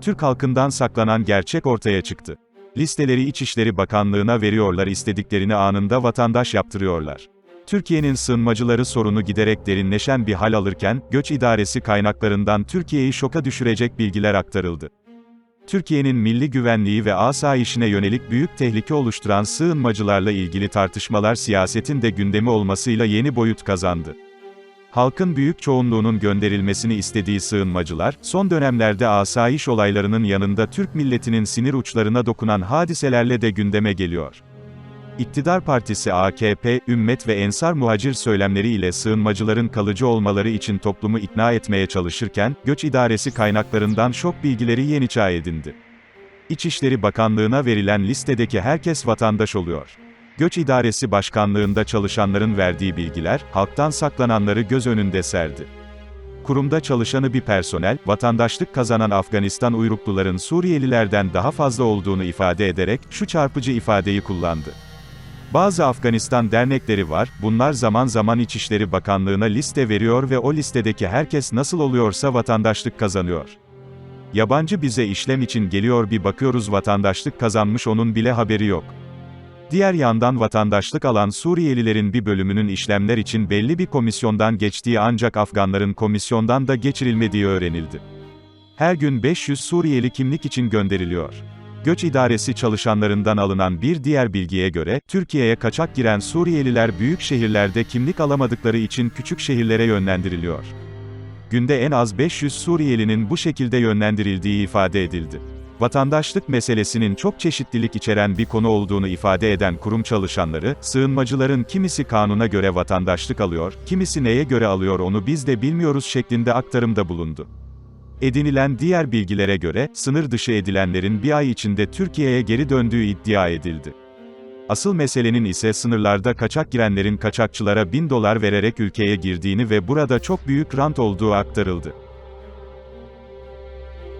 Türk halkından saklanan gerçek ortaya çıktı. Listeleri İçişleri Bakanlığı'na veriyorlar istediklerini anında vatandaş yaptırıyorlar. Türkiye'nin sığınmacıları sorunu giderek derinleşen bir hal alırken, Göç İdaresi kaynaklarından Türkiye'yi şoka düşürecek bilgiler aktarıldı. Türkiye'nin milli güvenliği ve asayişine yönelik büyük tehlike oluşturan sığınmacılarla ilgili tartışmalar siyasetin de gündemi olmasıyla yeni boyut kazandı. Halkın büyük çoğunluğunun gönderilmesini istediği sığınmacılar, son dönemlerde asayiş olaylarının yanında Türk milletinin sinir uçlarına dokunan hadiselerle de gündeme geliyor. İktidar partisi AKP, ümmet ve ensar muhacir söylemleriyle sığınmacıların kalıcı olmaları için toplumu ikna etmeye çalışırken, göç idaresi kaynaklarından şok bilgileri yeniçağ edindi. İçişleri Bakanlığı'na verilen listedeki herkes vatandaş oluyor. Göç İdaresi Başkanlığında çalışanların verdiği bilgiler, halktan saklananları göz önünde serdi. Kurumda çalışanı bir personel, vatandaşlık kazanan Afganistan uyrukluların Suriyelilerden daha fazla olduğunu ifade ederek, şu çarpıcı ifadeyi kullandı. Bazı Afganistan dernekleri var, bunlar zaman zaman İçişleri Bakanlığı'na liste veriyor ve o listedeki herkes nasıl oluyorsa vatandaşlık kazanıyor. Yabancı bize işlem için geliyor bir bakıyoruz vatandaşlık kazanmış onun bile haberi yok. Diğer yandan vatandaşlık alan Suriyelilerin bir bölümünün işlemler için belli bir komisyondan geçtiği ancak Afganların komisyondan da geçirilmediği öğrenildi. Her gün 500 Suriyeli kimlik için gönderiliyor. Göç İdaresi çalışanlarından alınan bir diğer bilgiye göre, Türkiye'ye kaçak giren Suriyeliler büyük şehirlerde kimlik alamadıkları için küçük şehirlere yönlendiriliyor. Günde en az 500 Suriyelinin bu şekilde yönlendirildiği ifade edildi. Vatandaşlık meselesinin çok çeşitlilik içeren bir konu olduğunu ifade eden kurum çalışanları, sığınmacıların kimisi kanuna göre vatandaşlık alıyor, kimisi neye göre alıyor onu biz de bilmiyoruz şeklinde aktarımda bulundu. Edinilen diğer bilgilere göre, sınır dışı edilenlerin bir ay içinde Türkiye'ye geri döndüğü iddia edildi. Asıl meselenin ise sınırlarda kaçak girenlerin kaçakçılara 1000 dolar vererek ülkeye girdiğini ve burada çok büyük rant olduğu aktarıldı.